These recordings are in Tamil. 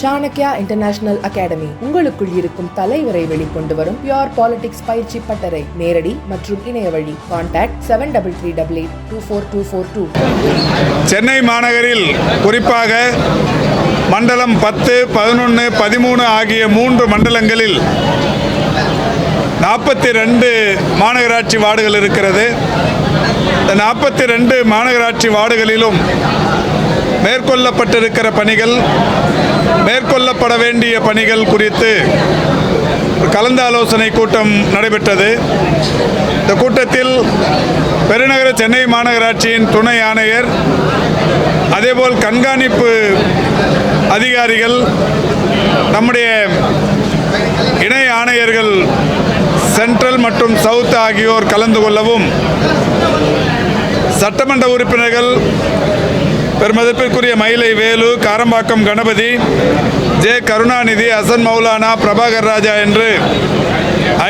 சாணக்யா இன்டர்நேஷனல் அகாடமி உங்களுக்குள் இருக்கும் தலைவரை வெளிக்கொண்டு வரும் பியோர் பாலிடிக்ஸ் பயிற்சி பட்டறை. நேரடி மற்றும் இணைய வழி. Contact seven double three double eight two four two four two Chennai மாநகரில் குறிப்பாக மண்டலம் பத்து பதினொன்று பதிமூணு ஆகிய மூன்று மண்டலங்களில் நாற்பத்தி ரெண்டு மாநகராட்சி வார்டுகள் இருக்கிறது. இந்த நாற்பத்தி ரெண்டு மாநகராட்சி வார்டுகளிலும் மேற்கொள்ளப்பட்டிருக்கிற பணிகள் மேற்கொள்ளப்பட வேண்டிய பணிகள் குறித்து ஒரு கலந்து ஆலோசனை கூட்டம் நடைபெற்றது. இந்த கூட்டத்தில் பெருநகர சென்னை மாநகராட்சியின் துணை ஆணையர் அதேபோல் கண்காணிப்பு அதிகாரிகள் நம்முடைய இணை ஆணையர்கள் சென்ட்ரல் மற்றும் சவுத் ஆகியோர் கலந்து கொள்ளவும் சட்டமன்ற உறுப்பினர்கள் பெருமதிப்பிற்குரிய மயிலை வேலு காரம்பாக்கம் கணபதி ஜே. கருணாநிதி அசன் மௌலானா பிரபாகர் ராஜா என்று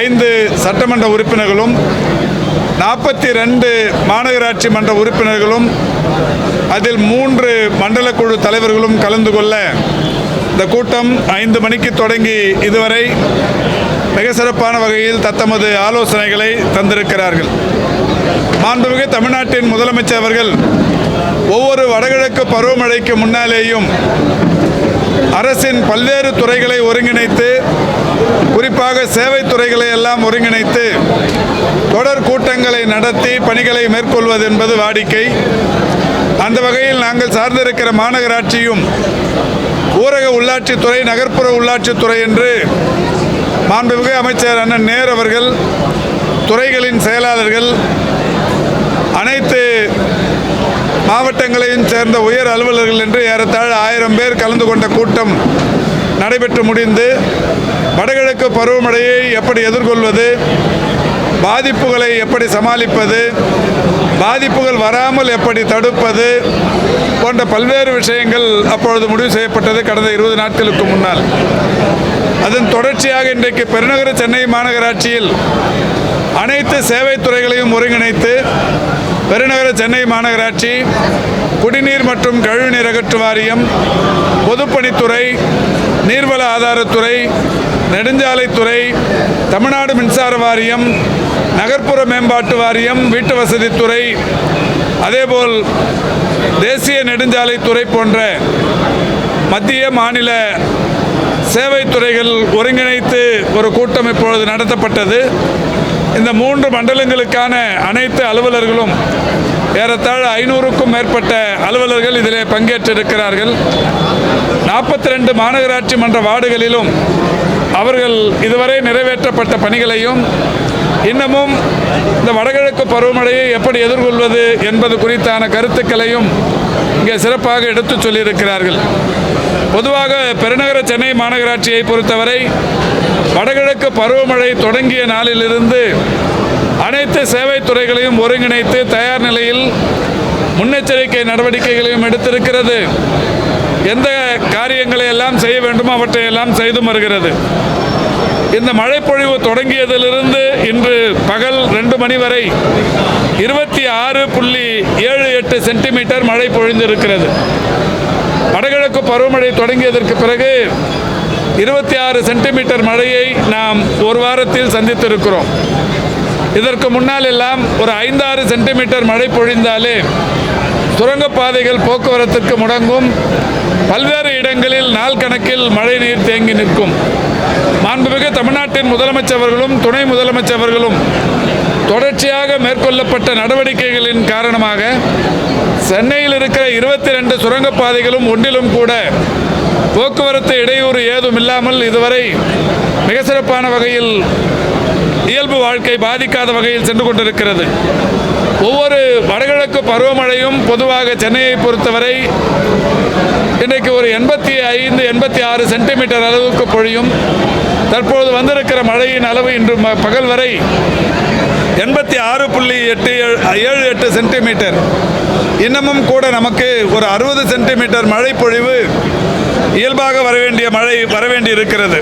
ஐந்து சட்டமன்ற உறுப்பினர்களும் நாற்பத்தி ரெண்டு மாநகராட்சி மன்ற உறுப்பினர்களும் அதில் மூன்று மண்டல குழு தலைவர்களும் கலந்து கொள்ள இந்த கூட்டம் ஐந்து மணிக்கு தொடங்கி இதுவரை மிக சிறப்பான வகையில் தத்தமது ஆலோசனைகளை தந்திருக்கிறார்கள். மாண்புமிகு தமிழ்நாட்டின் முதலமைச்சர் அவர்கள் ஒவ்வொரு வடகிழக்கு பருவமழைக்கு முன்னாலேயும் அரசின் பல்வேறு துறைகளை ஒருங்கிணைத்து குறிப்பாக சேவை துறைகளை எல்லாம் ஒருங்கிணைத்து தொடர் கூட்டங்களை நடத்தி பணிகளை மேற்கொள்வது என்பது வாடிக்கை. அந்த வகையில் நாங்கள் சார்ந்திருக்கிற மாநகராட்சியும் ஊரக உள்ளாட்சித்துறை நகர்ப்புற உள்ளாட்சித்துறை என்று மாண்புமிகு அமைச்சர் அண்ணன் நேர் அவர்கள் துறைகளின் செயலாளர்கள் அனைத்து மாவட்டங்களையும் சேர்ந்த உயர் அலுவலர்கள் என்று ஏறத்தாழ ஆயிரம் பேர் கலந்து கொண்ட கூட்டம் நடைபெற்று முடிந்து வடகிழக்கு பருவமழையை எப்படி எதிர்கொள்வது பாதிப்புகளை எப்படி சமாளிப்பது பாதிப்புகள் வராமல் எப்படி தடுப்பது போன்ற பல்வேறு விஷயங்கள் அப்பொழுது முடிவு செய்யப்பட்டது கடந்த இருபது நாட்களுக்கு முன்னால். அதன் தொடர்ச்சியாக இன்றைக்கு பெருநகர சென்னை மாநகராட்சியில் அனைத்து சேவை துறைகளையும் ஒருங்கிணைத்து பெருநகர சென்னை மாநகராட்சி குடிநீர் மற்றும் கழிவுநீர் அகற்று வாரியம் பொதுப்பணித்துறை நீர்வள ஆதாரத்துறை நெடுஞ்சாலைத்துறை தமிழ்நாடு மின்சார வாரியம் நகர்ப்புற மேம்பாட்டு வாரியம் வீட்டு வசதித்துறை அதேபோல் தேசிய நெடுஞ்சாலைத்துறை போன்ற மத்திய மாநில சேவை துறைகள் ஒருங்கிணைத்து ஒரு கூட்டம் இப்பொழுது நடத்தப்பட்டது. இந்த மூன்று மண்டலங்களுக்கான அனைத்து அலுவலர்களும் ஏறத்தாழ ஐநூறுக்கும் மேற்பட்ட அலுவலர்கள் இதிலே பங்கேற்றிருக்கிறார்கள். நாற்பத்தி ரெண்டு மாநகராட்சி மன்ற வார்டுகளிலும் அவர்கள் இதுவரை நிறைவேற்றப்பட்ட பணிகளையும் இன்னமும் இந்த வடகிழக்கு பருவமழையை எப்படி எதிர்கொள்வது என்பது குறித்தான கருத்துக்களையும் இங்கே சிறப்பாக எடுத்துச் சொல்லியிருக்கிறார்கள். பொதுவாக பெருநகர சென்னை மாநகராட்சியை பொறுத்தவரை வடகிழக்கு பருவமழை தொடங்கிய நாளிலிருந்து அனைத்து சேவை துறைகளையும் ஒருங்கிணைத்து தயார் நிலையில் முன்னெச்சரிக்கை நடவடிக்கைகளையும் எடுத்திருக்கிறது. எந்த காரியங்களை எல்லாம் செய்ய வேண்டுமோ அவற்றை எல்லாம் செய்து வருகிறது. இந்த மழைப்பொழிவு தொடங்கியதிலிருந்து இன்று பகல் ரெண்டு மணி வரை இருபத்தி ஆறு புள்ளி ஏழு எட்டு சென்டிமீட்டர் மழை பொழிந்திருக்கிறது. வடகிழக்கு பருவமழை தொடங்கியதற்கு பிறகு இருபத்தி ஆறு சென்டிமீட்டர் மழையை நாம் ஒரு வாரத்தில் சந்தித்திருக்கிறோம். இதற்கு முன்னால் எல்லாம் ஒரு ஐந்தாறு சென்டிமீட்டர் மழை பொழிந்தாலே சுரங்கப்பாதைகள் போக்குவரத்துக்கு முடங்கும். பல்வேறு இடங்களில் நாள் கணக்கில் மழை நீர் தேங்கி நிற்கும். மாண்புமிகு தமிழ்நாட்டின் முதலமைச்சர்களும் துணை முதலமைச்சர்களும் தொடர்ச்சியாக மேற்கொள்ளப்பட்ட நடவடிக்கைகளின் காரணமாக சென்னையில் இருக்கிற இருபத்தி ரெண்டு சுரங்கப்பாதைகளும் ஒன்றிலும் கூட போக்குவரத்து இடையூறு ஏதும் இல்லாமல் இதுவரை மிக சிறப்பான வகையில் இயல்பு வாழ்க்கை பாதிக்காத வகையில் சென்று கொண்டிருக்கிறது. ஒவ்வொரு வடகிழக்கு பருவமழையும் பொதுவாக சென்னையை பொறுத்தவரை இன்றைக்கு ஒரு எண்பத்தி ஐந்து எண்பத்தி ஆறு சென்டிமீட்டர் அளவுக்கு பொழியும். தற்போது வந்திருக்கிற மழையின் அளவு இன்று ம- பகல் வரை எண்பத்தி ஆறு புள்ளி எட்டு ஏழு எட்டு சென்டிமீட்டர். இன்னமும் கூட நமக்கு ஒரு அறுபது சென்டிமீட்டர் மழை பொழிவு இயல்பாக வர வேண்டிய மழை வர வேண்டி இருக்கிறது.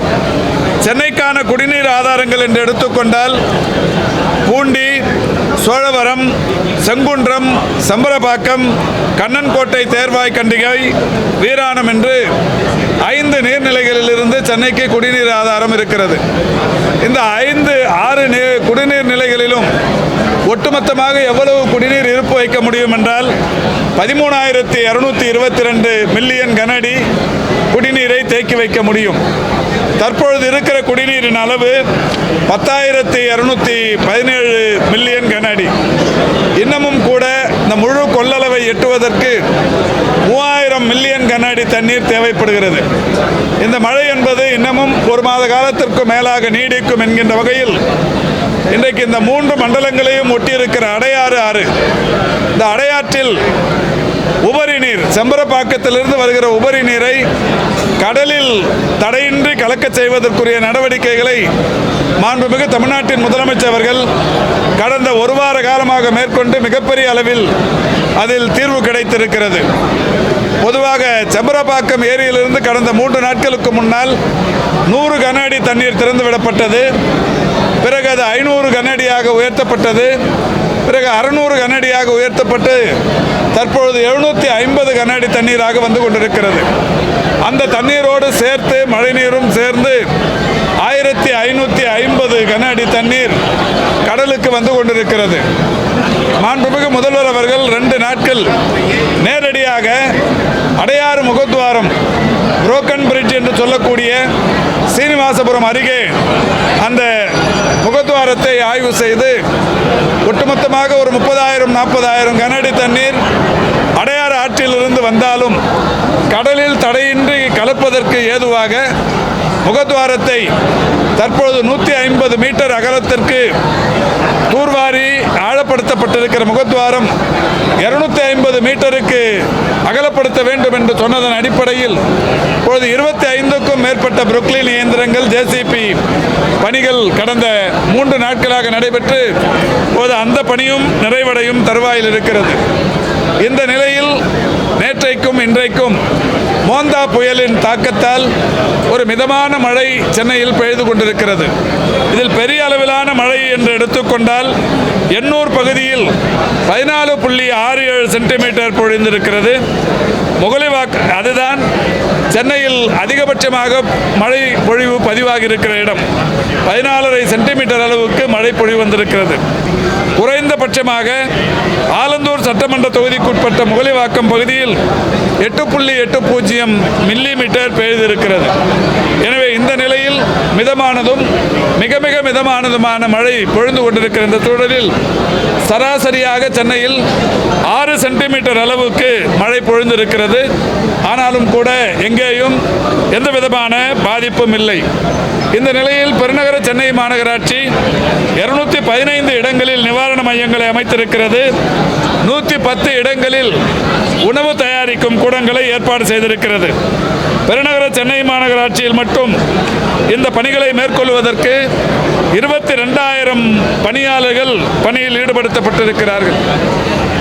சென்னைக்கான குடிநீர் ஆதாரங்கள் என்று எடுத்துக்கொண்டால் பூண்டி சோழவரம் செங்குன்றம் சம்பரபாக்கம் கண்ணன்கோட்டை தேர்வாய் கண்டிகை வீராணம் என்று ஐந்து நீர்நிலைகளிலிருந்து சென்னைக்கு குடிநீர் ஆதாரம் இருக்கிறது. இந்த ஐந்து ஆறு நீ குடிநீர் நிலைகளிலும் ஒட்டுமொத்தமாக எவ்வளவு குடிநீர் இருப்பு வைக்க முடியும் என்றால் பதிமூணாயிரத்தி இரநூத்தி இருபத்தி ரெண்டு மில்லியன் கனடி குடிநீரை தேக்கி வைக்க முடியும். தற்பொழுது இருக்கிற குடிநீரின் அளவு பத்தாயிரத்தி இரநூத்தி பதினேழு மில்லியன் கனஅடி. இன்னமும் கூட இந்த முழு கொள்ளளவை எட்டுவதற்கு மூவாயிரம் மில்லியன் கனஅடி தண்ணீர் தேவைப்படுகிறது. இந்த மழை என்பது இன்னமும் ஒரு மாத காலத்திற்கு மேலாக நீடிக்கும் என்கின்ற வகையில் இன்றைக்கு இந்த மூன்று மண்டலங்களையும் ஒட்டியிருக்கிற அடையாறு ஆறு. இந்த அடையாற்றில் உபரி நீர் செம்பரப்பாக்கத்திலிருந்து வருகிற உபரி நீரை கடலில் தடையின்றி கலக்கச் செய்வதற்குரிய நடவடிக்கைகளை மாண்புமிகு தமிழ்நாட்டின் முதலமைச்சர் அவர்கள் கடந்த ஒரு வார காலமாக மேற்கொண்டு மிகப்பெரிய அளவில் அதில் தீர்வு கிடைத்திருக்கிறது. பொதுவாக செம்பரப்பாக்கம் ஏரியிலிருந்து கடந்த மூன்று நாட்களுக்கு முன்னால் நூறு கன அடி தண்ணீர் திறந்து விடப்பட்டது பிறகு அது ஐநூறு கனஅடியாக உயர்த்தப்பட்டது. பிறகு அறுநூறு கனஅடியாக உயர்த்தப்பட்டு தற்பொழுது எழுநூற்றி ஐம்பது கனஅடி தண்ணீராக வந்து கொண்டிருக்கிறது. அந்த தண்ணீரோடு சேர்த்து மழைநீரும் சேர்ந்து ஆயிரத்தி ஐநூற்றி ஐம்பது கன அடி தண்ணீர் கடலுக்கு வந்து கொண்டிருக்கிறது. மாண்புமிகு முதல்வர் அவர்கள் ரெண்டு நாட்கள் நேரடியாக அடையாறு முகத்துவாரம் புரோக்கன் பிரிட்ஜ் என்று சொல்லக்கூடிய சீனிவாசபுரம் அருகே அந்த முகத்துவாரத்தை ஆய்வு செய்து ஒட்டுமொத்தமாக ஒரு முப்பதாயிரம் நாற்பதாயிரம் கனஅடி தண்ணீர் அடையாறு ஆற்றிலிருந்து வந்தாலும் கடலில் தடையின்றி கலப்பதற்கு ஏதுவாக முகத்வாரத்தை தற்பொழுது நூற்றி ஐம்பது மீட்டர் அகலத்திற்கு தூர்வாரி ஆழப்படுத்தப்பட்டிருக்கிற முகத்துவாரம் இருநூத்தி ஐம்பது மீட்டருக்கு அகலப்படுத்த வேண்டும் என்று சொன்னதன் அடிப்படையில் இப்பொழுது இருபத்தி ஐந்துக்கும் மேற்பட்ட புருக்லின் இயந்திரங்கள் ஜேசிபி பணிகள் கடந்த மூன்று நாட்களாக நடைபெற்று இப்போது அந்த பணியும் நிறைவடையும் தருவாயில் இருக்கிறது இந்த நிலையில் நேற்றைக்கும் இன்றைக்கும் மோந்தா புயலின் தாக்கத்தால் ஒரு மிதமான மழை சென்னையில் பெய்து கொண்டிருக்கிறது. இதில் பெரிய அளவிலான மழை என்று எடுத்துக்கொண்டால் எண்ணூர் பகுதியில் பதினாலு புள்ளி ஆறு ஏழு சென்டிமீட்டர் பொழிந்திருக்கிறது. முகலிவாக் அதுதான் சென்னையில் அதிகபட்சமாக மழை பொழிவு பதிவாகி இருக்கிற இடம். பதினாலரை சென்டிமீட்டர் அளவுக்கு மழை பொழிவு வந்திருக்கிறது. குறைந்தபட்சமாக ஆலந்தூர் சட்டமன்ற தொகுதிக்குட்பட்ட முகலிவாக்கம் பகுதியில் எட்டு புள்ளி எட்டு பூஜ்ஜியம் மில்லி மீட்டர் பெய்திருக்கிறது. எனவே இந்த நிலையில் மிதமானதும் மிக மிக மிதமானதுமான மழை பொழுந்து கொண்டிருக்கிற இந்த சூழலில் சராசரியாக சென்னையில் ஆறு சென்டிமீட்டர் அளவுக்கு மழை பொழுந்திருக்கிறது. ஆனாலும் கூட எங்கேயும் எந்த விதமான பாதிப்பும் இல்லை. இந்த நிலையில் பெருநகர சென்னை மாநகராட்சி இருநூத்தி பதினைந்து இடங்களில் மையங்களை அமைத்திருக்கிறது. நூற்றி பத்து இடங்களில் உணவு தயாரிக்கும் கூடங்களை ஏற்பாடு செய்திருக்கிறது. பெருநகர சென்னை மாநகராட்சியில் மட்டும் இந்த பணிகளை மேற்கொள்வதற்கு இருபத்தி ரெண்டாயிரம் பணியாளர்கள் பணியில் ஈடுபடுத்தப்பட்டிருக்கிறார்கள்.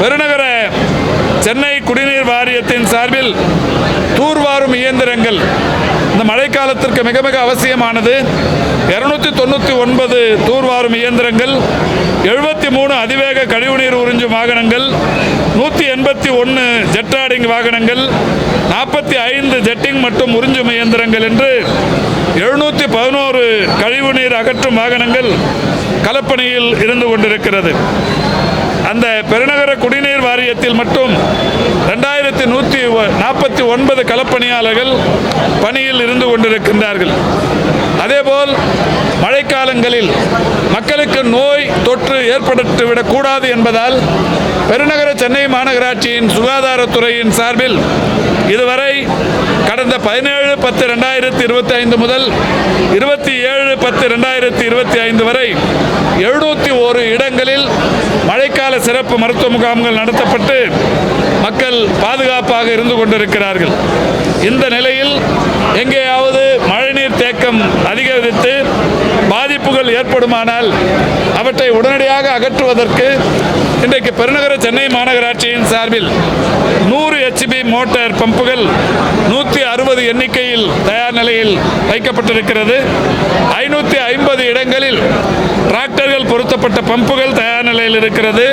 பெருநகர சென்னை குடிநீர் வாரியத்தின் சார்பில் தூர்வாரும் இயந்திரங்கள் இந்த மழைக்காலத்திற்கு மிக மிக அவசியமானது. இருநூத்தி தொண்ணூற்றி ஒன்பது தூர்வாரும் இயந்திரங்கள் எழுபது மூணு அதிவேக கழிவுநீர் உறிஞ்சும் வாகனங்கள் நூற்றி எண்பத்தி ஒன்று ஜெட்டாடிங் வாகனங்கள் நாற்பத்தி ஐந்து ஜெட்டிங் மற்றும் உறிஞ்சும் இயந்திரங்கள் என்று எழுநூற்றி பதினோரு கழிவுநீர் அகற்றும் வாகனங்கள் கலப்பணியில் இருந்து கொண்டிருக்கிறது. அந்த பெருநகர குடிநீர் வாரியத்தில் மட்டும் ஆயிரத்தி நூற்றி நாற்பத்தி ஒன்பது களப்பணியாளர்கள் பணியில் இருந்து கொண்டிருக்கின்றார்கள். அதேபோல் மழைக்காலங்களில் மக்களுக்கு நோய் தொற்று ஏற்பட்டுவிடக் கூடாது என்பதால் பெருநகர சென்னை மாநகராட்சியின் சுகாதாரத்துறையின் சார்பில் இதுவரை கடந்த பதினேழு பத்து ரெண்டாயிரத்தி இருபத்தி ஐந்து முதல் இருபத்தி ஏழு பத்து ரெண்டாயிரத்தி இருபத்தி ஐந்து வரை எழுநூற்றி ஒரு இடங்களில் மழைக்கால சிறப்பு மருத்துவ முகாம்கள் நடத்தப்பட்டு மக்கள் பாதுகாப்பாக இருந்து கொண்டிருக்கிறார்கள். இந்த நிலையில் எங்கேயாவது மழைநீர் தேக்கம் அதிகரித்து பாதிப்புகள் ஏற்படுமானால் அவற்றை உடனடியாக அகற்றுவதற்கு இன்றைக்கு பெருநகர சென்னை மாநகராட்சியின் சார்பில் நூறு ஹெச்பி மோட்டார் பம்புகள் நூற்றி அறுபது எண்ணிக்கையில் தயார் நிலையில் வைக்கப்பட்டிருக்கிறது. ஐநூற்றி ஐம்பது இடங்களில் டிராக்டர்கள் பொருத்தப்பட்ட பம்புகள் தயார் நிலையில் இருக்கிறது.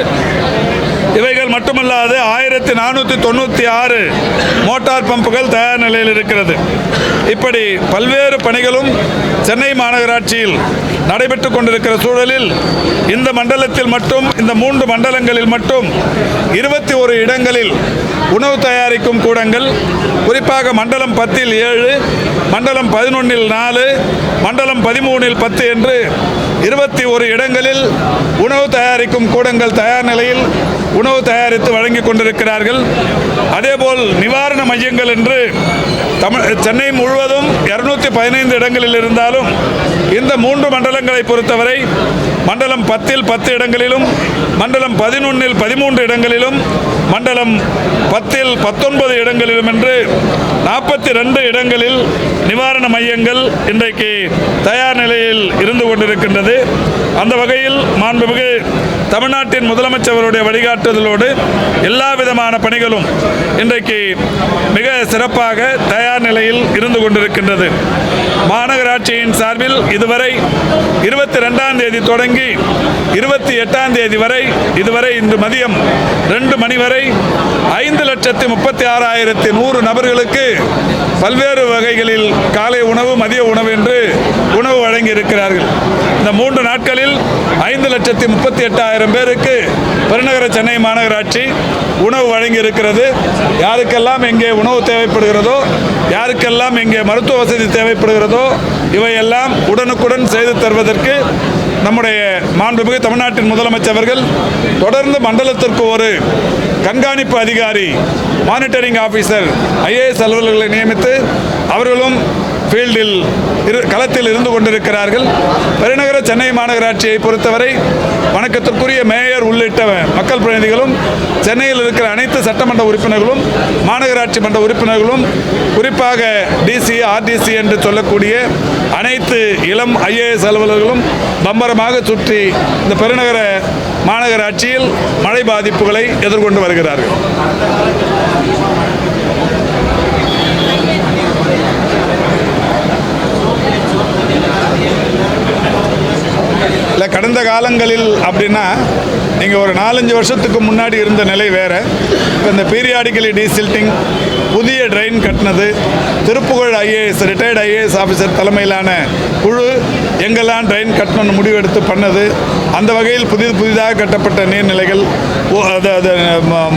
இவைகள் மட்டுமல்லாது ஆயிரத்தி நானூற்றி தொண்ணூற்றி ஆறு மோட்டார் பம்புகள் தயார் நிலையில் இருக்கிறது. இப்படி பல்வேறு பணிகளும் சென்னை மாநகராட்சியில் நடைபெற்று கொண்டிருக்கிற சூழலில் இந்த மண்டலத்தில் மட்டும் இந்த மூன்று மண்டலங்களில் மட்டும் இருபத்தி ஒரு இடங்களில் உணவு தயாரிக்கும் கூடங்கள் குறிப்பாக மண்டலம் பத்தில் ஏழு மண்டலம் பதினொன்றில் நாலு மண்டலம் பதிமூணில் பத்து என்று இருபத்தி ஒரு இடங்களில் உணவு தயாரிக்கும் கூடங்கள் தயார் நிலையில் உணவு தயாரித்து வழங்கி கொண்டிருக்கிறார்கள். அதேபோல் நிவாரண மையங்கள் என்று தமிழ் சென்னை முழுவதும் இருநூத்தி பதினைந்து இடங்களில் இருந்தாலும் இந்த மூன்று மண்டலங்களை பொறுத்தவரை மண்டலம் பத்தில் பத்து இடங்களிலும் மண்டலம் பதினொன்னில் பதிமூன்று இடங்களிலும் மண்டலம் பத்தில் பத்தொன்பது இடங்களிலும் என்று நாற்பத்தி ரெண்டு இடங்களில் நிவாரண மையங்கள் இன்றைக்கு தயார் நிலையில் இருந்து கொண்டிருக்கின்றது. அந்த வகையில் மாண்புமிகு தமிழ்நாட்டின் முதலமைச்சர்களுடைய வழிகாட்டுதலோடு எல்லா விதமான பணிகளும் இன்றைக்கு மிக சிறப்பாக தயார் நிலையில் இருந்து கொண்டிருக்கின்றது. மாநகராட்சியின் சார்பில் இதுவரை இருபத்தி ரெண்டாம் தேதி தொடங்கி இருபத்தி எட்டாம் தேதி வரை இதுவரை இன்று மதியம் ரெண்டு மணி வரை ஐந்து லட்சத்தி முப்பத்தி ஆறாயிரத்தி நூறு நபர்களுக்கு பல்வேறு வகைகளில் காலை உணவு மதிய உணவு என்று உணவு வழங்கி இருக்கிறார்கள் இந்த மூன்று நாட்களில் ஐந்து லட்சத்தி முப்பத்தி எட்டாயிரம் பேருக்கு பெருநகர சென்னை மாநகராட்சி உணவு வழங்கி இருக்கிறது யாருக்கெல்லாம் எங்கே உணவு தேவைப்படுகிறதோ யாருக்கெல்லாம் எங்கே மருத்துவ வசதி தேவைப்படுகிறதோ இவையெல்லாம் உடனுக்குடன் செய்து தருவதற்கு நம்முடைய மாண்புமிகு தமிழ்நாட்டின் முதலமைச்சர்கள் தொடர்ந்து மண்டலத்திற்கு ஒரு கண்காணிப்பு அதிகாரி மானிட்டரிங் ஆபீசர் ஐஏஎஸ் அலுவலர்களை நியமித்து அவர்களும் ஃபீல்டில் இரு களத்தில் இருந்து கொண்டிருக்கிறார்கள். பெருநகர சென்னை மாநகராட்சியை பொறுத்தவரை வணக்கத்திற்குரிய மேயர் உள்ளிட்ட மக்கள் பிரதிநிதிகளும் சென்னையில் இருக்கிற அனைத்து சட்டமன்ற உறுப்பினர்களும் மாநகராட்சி மன்ற உறுப்பினர்களும் குறிப்பாக டிசி ஆர்டிசி என்று சொல்லக்கூடிய அனைத்து இளம் ஐஏஎஸ் அலுவலர்களும் பம்பரமாக சுற்றி இந்த பெருநகர மாநகராட்சியில் மழை பாதிப்புகளை எதிர்கொண்டு வருகிறார்கள். இல்லை கடந்த காலங்களில் அப்படின்னா நீங்கள் ஒரு நாலஞ்சு வருஷத்துக்கு முன்னாடி இருந்த நிலை வேறு. இப்போ இந்த பீரியாடிக்கலி டீசில்ட்டிங் புதிய ட்ரெயின் கட்டினது Thiruppugazh IAS retired IAS officer தலைமையிலான குழு எங்கெல்லாம் ட்ரெயின் கட்டணும்னு முடிவெடுத்து பண்ணது அந்த வகையில் புதிது புதிதாக கட்டப்பட்ட நீர்நிலைகள் ஓ-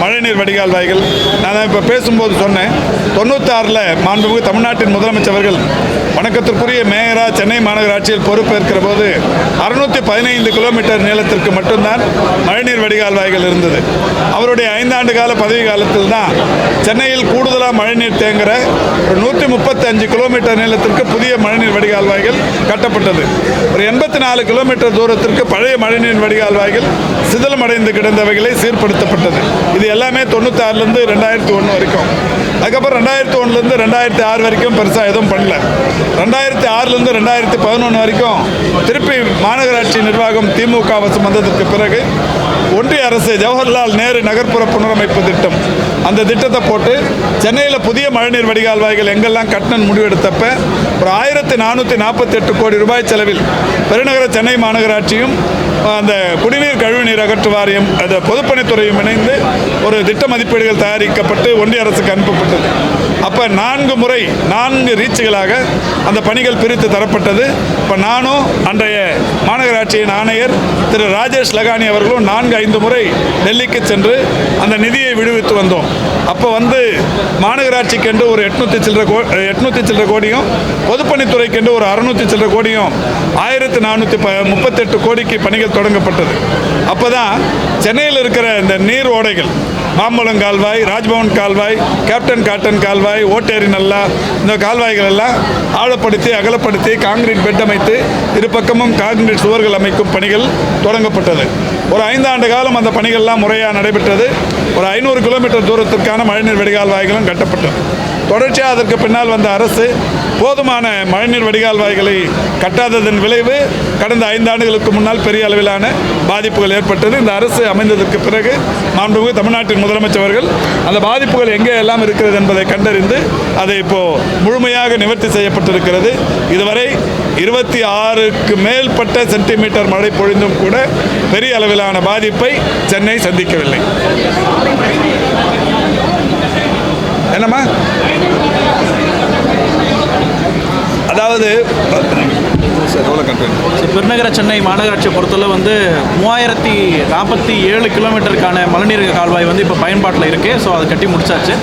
மழைநீர் வடிகால் வாய்கள் நான் இப்போ பேசும்போது சொன்னேன் தொண்ணூத்தாறில் மாண்புமிகு தமிழ்நாட்டின் முதலமைச்சர்கள் வணக்கத்திற்குரிய மேயராக சென்னை மாநகராட்சியில் பொறுப்பேற்கிற போது அறுநூற்றி பதினைந்து கிலோமீட்டர் நீளத்திற்கு மட்டும்தான் மழைநீர் வடிகால் வாய்கள் இருந்தது. அவருடைய ஐந்தாண்டு கால பதவி காலத்தில் தான் சென்னையில் கூடுதலாக மழைநீர் தேங்குற ஒரு நூற்றி முப்பத்தஞ்சு கிலோமீட்டர் நீளத்திற்கு புதிய மழைநீர் வடிகால் வாய்கள் கட்டப்பட்டது. ஒரு எண்பத்தி நாலு கிலோமீட்டர் தூரத்திற்கு பழைய மழைநீர் வடிகால் வாய்கள் சிதிலமடைந்து கிடந்தவைகளை சீர்படுத்தப்பட்டது. இது எல்லாமே தொண்ணூத்தாறுலேருந்து ரெண்டாயிரத்தி ஒன்று வரைக்கும். அதுக்கப்புறம் ரெண்டாயிரத்தி ஒன்றுலேருந்து ரெண்டாயிரத்தி ஆறு வரைக்கும் பெருசாக எதுவும் பண்ணல. ரெண்டாயிரத்தி ஆறுலேருந்து ரெண்டாயிரத்தி பதினொன்று வரைக்கும் திருப்பி மாநகராட்சி நிர்வாகம் திமுக வசம் வந்ததற்கு பிறகு ஒன்றிய அரசு ஜவஹர்லால் நேரு நகர்ப்புற புனரமைப்பு திட்டம். அந்த திட்டத்தை போட்டு சென்னையில் புதிய மழைநீர் வடிகால் வாய்கள் எங்கெல்லாம் கட்டணம் முடிவெடுத்தப்ப ஒரு ஆயிரத்தி நானூற்றி நாற்பத்தெட்டு கோடி ரூபாய் செலவில் பெருநகர சென்னை மாநகராட்சியும் அந்த குடிநீர் கழிவுநீர் அகற்று வாரியம் அந்த பொதுப்பணித்துறையும் இணைந்து ஒரு திட்ட மதிப்பீடுகள் தயாரிக்கப்பட்டு ஒன்றிய அரசுக்கு அனுப்பப்பட்டது. அப்போ நான்கு முறை நான்கு ரீச்சுகளாக அந்த பணிகள் பிரித்து தரப்பட்டது. இப்போ நானும் அன்றைய மாநகராட்சியின் ஆணையர் திரு ராஜேஷ் லகானி அவர்களும் நான்கு ஐந்து முறை டெல்லிக்கு சென்று அந்த நிதியை விடுவித்து வந்தோம். அப்போ வந்து மாநகராட்சிக்கென்று ஒரு எட்நூற்றி சில்லற கோ எட்நூற்றி சில்லற கோடியும் பொதுப்பணித்துறைக்கென்று ஒரு அறுநூற்றி சில்லற கோடியும் ஆயிரத்தி நானூற்றி ப முப்பத்தெட்டு கோடிக்கு பணிகள் தொடங்கப்பட்டது. அப்போ தான் சென்னையில் இருக்கிற இந்த நீர் ஓடைகள் மாம்பழம் கால்வாய் ராஜ்பவன் கால்வாய் கேப்டன் காட்டன் கால்வாய் ஓட்டேரி நல்லா இந்த கால்வாய்கள் எல்லாம் ஆழப்படுத்தி அகலப்படுத்தி காங்கிரீட் பெட் அமைத்து இரு பக்கமும் காங்கிரீட் சுவர்கள் அமைக்கும் பணிகள் தொடங்கப்பட்டது. ஒரு ஐந்தாண்டு காலம் அந்த பணிகள்லாம் முறையாக நடைபெற்றது. ஒரு ஐநூறு கிலோமீட்டர் தூரத்திற்கான மழைநீர் வடிகால் வாய்களும் கட்டப்பட்டது. தொடர்ச்சியாக அதற்கு பின்னால் வந்த அரசு போதுமான மழைநீர் வடிகால் வாய்களை கட்டாததன் விளைவு கடந்த ஐந்தாண்டுகளுக்கு முன்னால் பெரிய அளவிலான பாதிப்புகள் ஏற்பட்டது. இந்த அரசு அமைந்ததற்கு பிறகு மாண்புமிகு தமிழ்நாட்டின் முதலமைச்சர்கள் அந்த பாதிப்புகள் எங்கே எல்லாம் இருக்கிறது என்பதை கண்டறிந்து அதை இப்போது முழுமையாக நிவர்த்தி செய்யப்பட்டிருக்கிறது. இதுவரை இருபத்தி ஆறுக்கு மேற்பட்ட சென்டிமீட்டர் மழை பொழிந்தும் கூட பெரிய அளவிலான பாதிப்பை சென்னை சந்திக்கவில்லை. என்னம்மா? அதாவது பெருநகர சென்னை மாநகராட்சியை பொறுத்தவரை வந்து மூவாயிரத்தி நாற்பத்தி ஏழு கிலோமீட்டருக்கான மழைநீர் கால்வாய் வந்து இப்போ பயன்பாட்டில் இருக்குது ஸோ அதை கட்டி முடிச்சாச்சு.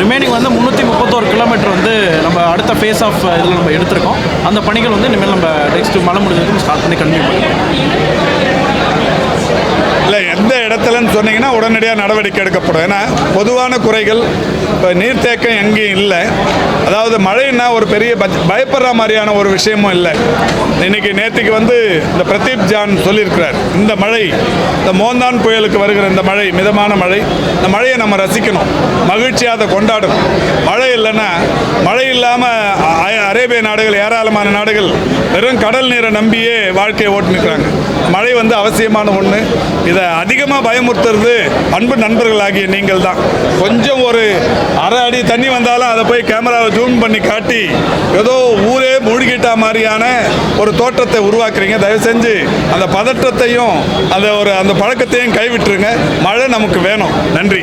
ரிமைனிங் வந்து முந்நூற்றி முப்பத்தோரு கிலோமீட்டர் வந்து நம்ம அடுத்த ஃபேஸ் ஆஃப் இதில் நம்ம எடுத்திருக்கோம். அந்த பணிகள் வந்து இனிமேல் நம்ம நெக்ஸ்ட் மழை முடிஞ்சதுக்கு ஸ்டார்ட் பண்ணி கண்டினியூ பண்ணுவோம் எந்த சொன்னீங்கன்னா உடனடியாக நடவடிக்கை எடுக்கப்படும். ஏன்னா பொதுவான குறைகள் இப்போ நீர்த்தேக்கம் எங்கேயும் இல்லை. அதாவது மழைன்னா ஒரு பெரிய பயப்படுற மாதிரியான ஒரு விஷயமும் இல்லை. இன்னைக்கு நேற்றுக்கு வந்து இந்த பிரதீப் ஜான் சொல்லியிருக்கிறார் இந்த மழை இந்த மோந்தான் புயலுக்கு வருகிற இந்த மழை மிதமான மழை இந்த மழையை நம்ம ரசிக்கணும். மகிழ்ச்சியாக அதை கொண்டாடணும். மழை இல்லைன்னா மழை இல்லாமல் அரேபிய நாடுகள் ஏராளமான நாடுகள் வெறும் கடல் நீரை நம்பியே வாழ்க்கையை ஓட்டு நிற்கிறாங்க மழை வந்து அவசியமான ஒன்று இதை அதிகமாக பயமுறுத்துறது அன்பு நண்பர்களாகிய நீங்கள் தான். கொஞ்சம் ஒரு அரை அடி தண்ணி வந்தாலும் அதை போய் கேமராவை ஜூம் பண்ணி காட்டி ஏதோ ஊரே மூழ்கிட்டா மாதிரியான ஒரு தோற்றத்தை உருவாக்குறீங்க. தயவு செஞ்சு அந்த பதற்றத்தையும் அந்த ஒரு அந்த பழக்கத்தையும் கைவிட்டுருங்க. மழை நமக்கு வேணும். நன்றி.